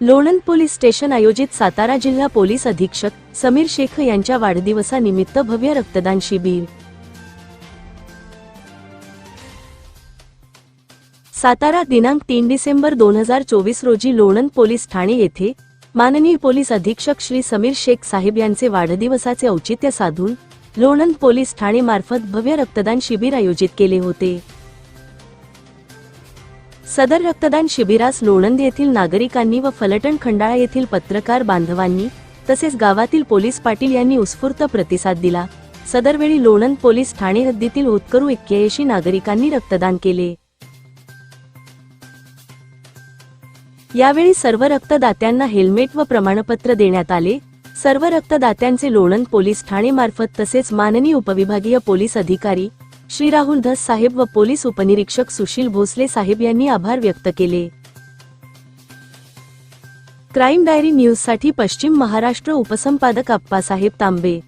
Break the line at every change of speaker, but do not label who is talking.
Lonand police station आयोजित सातारा जिल्हा police अधीक्षक समीर शेख यांच्या वाढदिवसानिमित्त भव्य रक्तदान शिबिर. सातारा दिनांक तीन डिसेंबर दोन हजार चोवीस रोजी लोणंद पोलीस ठाणे येथे माननीय पोलीस अधीक्षक श्री समीर शेख साहेब यांचे वाढदिवसाचे औचित्य साधून लोणंद पोलीस ठाणे मार्फत भव्य रक्तदान शिबिर आयोजित केले होते. सदर रक्तदान शिबिरास लोणंद येथील नागरिकांनी व फलटण खंडाळा येथील पत्रकार बांधवांनी तसेच गावातील पोलीस पाटील यांनी उत्स्फूर्त प्रतिसाद दिला. सदरवेळी लोणंद पोलीस ठाणे हद्दीतील उत्करू एक्क्याऐंशी नागरिकांनी रक्तदान केले. यावेळी सर्व रक्तदात्यांना हेल्मेट व प्रमाणपत्र देण्यात आले. सर्व रक्तदात्यांचे लोणंद पोलीस ठाणे मार्फत तसेच माननीय उपविभागीय पोलीस अधिकारी श्री राहुल धस साहेब व पोलीस उपनिरीक्षक सुशील भोसले साहेब यांनी आभार व्यक्त केले. क्राईम डायरी न्यूजसाठी पश्चिम महाराष्ट्र उपसंपादक आप्पासाहेब तांबे.